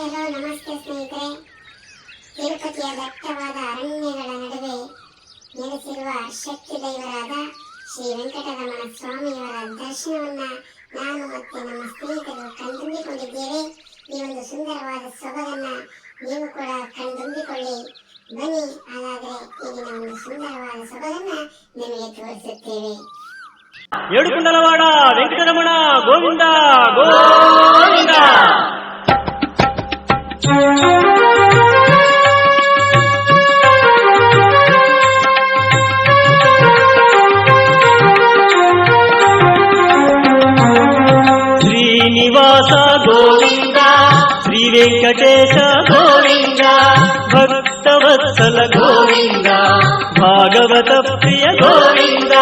Hello ನಮಸ್ತೆ ಸ್ನೇಹಿತರೆ. ತಿರುಪತಿಯ ದಟ್ಟವಾದ ಅರಣ್ಯಗಳ ನಡುವೆ ನೆಲೆಸಿರುವ ಶಕ್ತಿ ದೈವರಾದ ಶ್ರೀ ವೆಂಕಟರಮಣ ಸ್ವಾಮಿಯವರ ದರ್ಶನವನ್ನ ನಾನು ಮತ್ತೆ ನಮ್ಮ ಸ್ನೇಹಿತರು ಕಣ್ತುಂಬಿಕೊಂಡಿದ್ದೇವೆ ಈ ಒಂದು ಸುಂದರವಾದ ಸೊಬಗನ್ನ ನೀವು ಕೂಡ ಕಣ್ತುಂಬಿಕೊಳ್ಳಿ ಬನ್ನಿ, ಹಾಗಾದ್ರೆ ಈಗಿನ ಒಂದು ಸುಂದರವಾದ ಸೊಬಗನ್ನ ನಿಮಗೆ ತೋರಿಸುತ್ತೇವೆ. ಎಡುಕುಂಡಲವಾಡ ವೆಂಕಟರಮಣ, ಗೋವಿಂದ ಗೋವಿಂದ. శ్రీనివాస గోవింద శ్రీ వెంకటేశ గోవింద భక్తవత్సల గోవింద భాగవత ప్రియ గోవింద.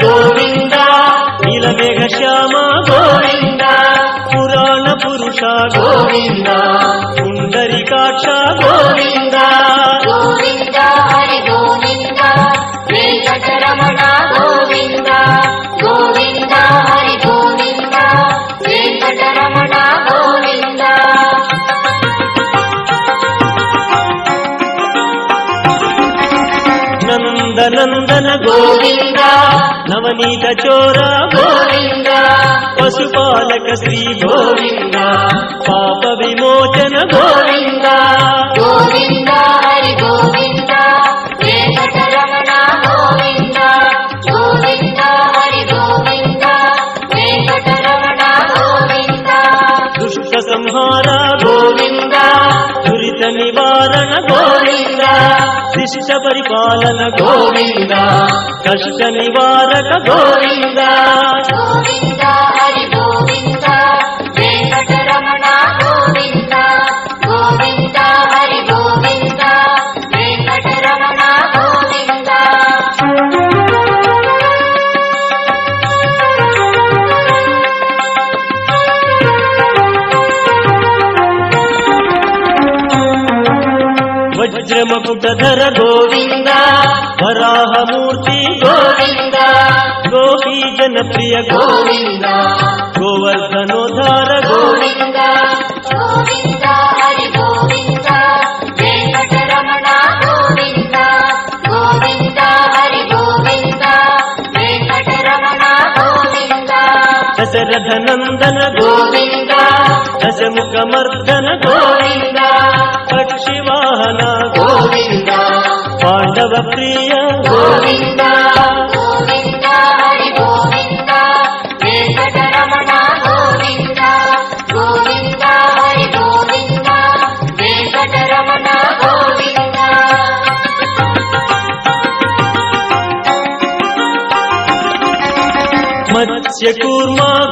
గోవింద నీలమేఘ శ్యామ గోవింద పురాణ పురుష గోవింద పుండరికాక్ష గోవింద గోవింద. నందనందన గోవింద నవనీత చోర గోవింద పశుపాలక శ్రీ గోవింద పాప విమోచన గోవిందా శిష్ట పరిపాలన గోవింద కష్ట నివారక గోవింద. వజ్రమకుటధర గోవింద వరాహమూర్తి గోవింద గోపీ జనప్రియ గోవింద గోవర్ధనోధార గోవింద. గోవింద హరి గోవింద వెంకటరమణ గోవింద గోవింద హరి గోవింద వెంకటరమణ గోవింద. దశరథ నందన గోవింద దశముఖ మర్దన గోవింద పక్షి వాహన గోవింద పాండవ ప్రియ గోవింద గోవింద హరి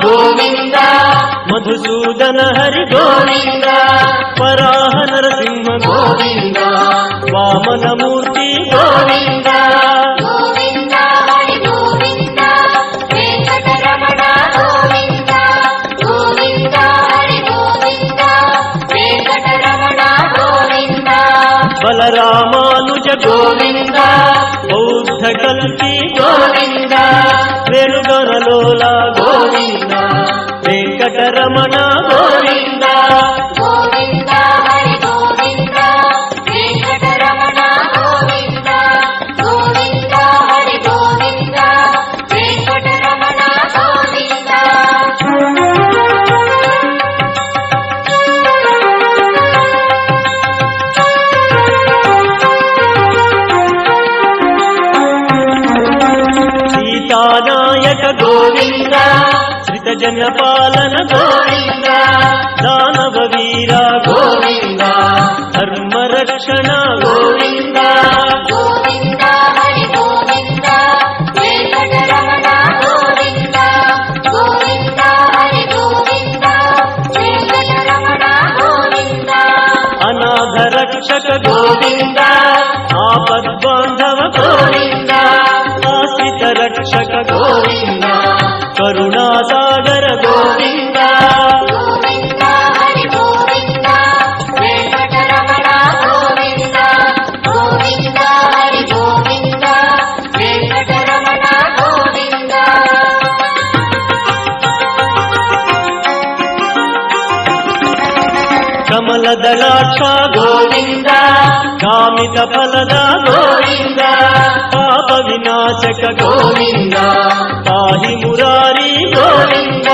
గోవింద మధుసూదన హరి గోవింద వరాహ నరసింహ గోవింద వామన మూర్తి గోవింద బలరామానుజ గోవింద బౌద్ధ కల్కి గోవింద గోవింద. వెంకటరమణ గోవింద గోవింద హరి గోవింద వెంకటరమణ గోవింద గోవింద హరి గోవింద వెంకటరమణ గోవింద సీతానాయక గోవింద. జన పాలన గోవింద దానవ వీర గోవింద ధర్మ రక్షణ గోవింద. అనాథ రక్షక గోవింద ఆపద్బాంధవ గోవింద ఆశ్రిత రక్షక గోవింద ದಲಾಕ್ಷ ಗೋವಿಂದ ಕಾಮಿತ ಫಲದ ಗೋವಿಂದ ಪಾಪ ವಿನಾಶಕ ಗೋವಿಂದ ತಾಯಿ ಮುರಾರಿ ಗೋವಿಂದ